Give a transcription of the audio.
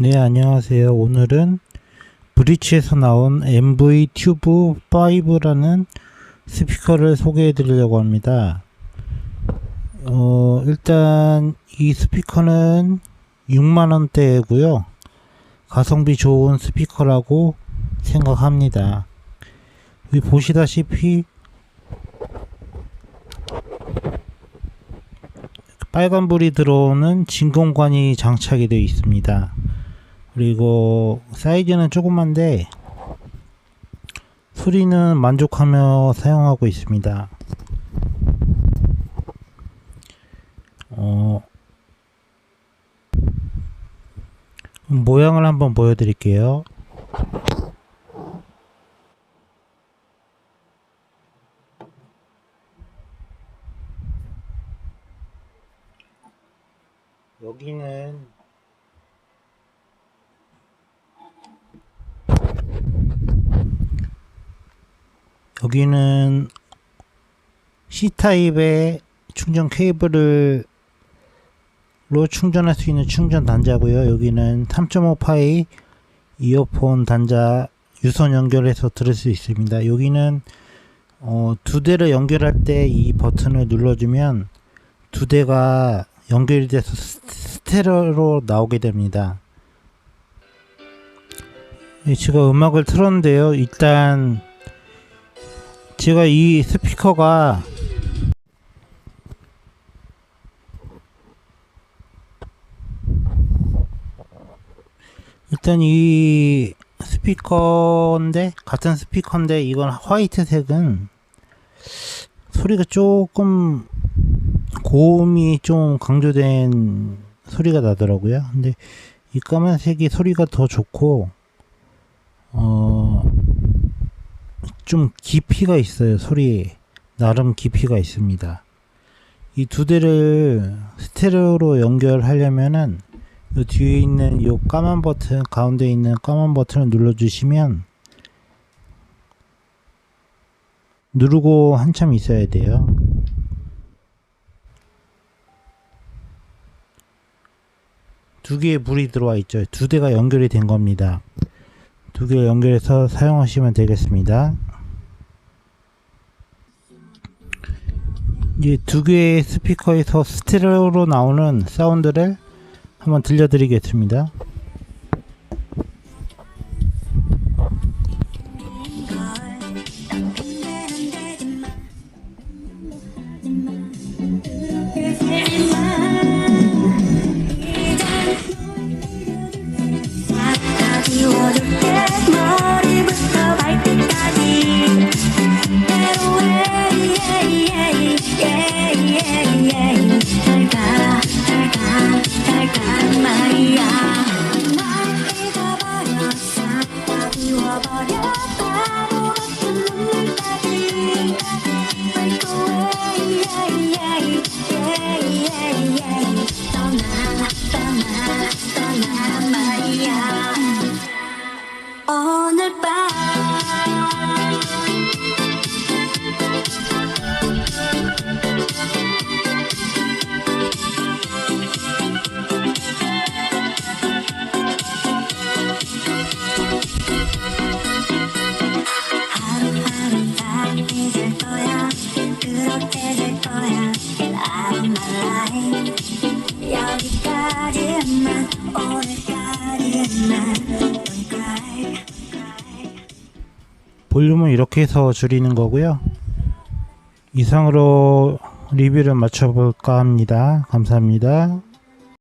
네, 안녕하세요. 오늘은 브리치에서 나온 MV 튜브 5라는 스피커를 소개해 드리려고 합니다. 어, 일단 이 스피커는 6만원대고요. 가성비 좋은 스피커라고 생각합니다. 여기 보시다시피 빨간불이 들어오는 진공관이 장착이 되어 있습니다. 그리고 사이즈는 조그만데 소리는 만족하며 사용하고 있습니다. 어, 모양을 한번 보여드릴게요. 여기는 여기는 C타입의 충전 케이블을 로 충전할 수 있는 충전 단자고요. 여기는 3.5파이 이어폰 단자 유선 연결해서 들을 수 있습니다. 여기는 어, 두 대를 연결할 때 이 버튼을 눌러주면 두 대가 연결이 돼서 스- 스테레오로 나오게 됩니다. 예, 제가 음악을 틀었는데요. 일단 제가 이 스피커가 일단 이 스피커인데 같은 스피커인데 이건 화이트색은 소리가 조금 고음이 좀 강조된 소리가 나더라고요. 근데 이 까만색이 소리가 더 좋고 어 좀 깊이가 있어요. 소리에 나름 깊이가 있습니다. 이 두 대를 스테레오로 연결하려면은 요 뒤에 있는 요 까만 버튼 가운데 있는 까만 버튼을 눌러 주시면 누르고 한참 있어야 돼요. 두 개의 불이 들어와 있죠. 두 대가 연결이 된 겁니다. 두 개 연결해서 사용하시면 되겠습니다. 이제 두 개의 스피커에서 스테레오로 나오는 사운드를 한번 들려드리겠습니다. 지워줄 볼륨은 이렇게 해서 줄이는 거고요. 이상으로 리뷰를 마쳐볼까 합니다. 감사합니다.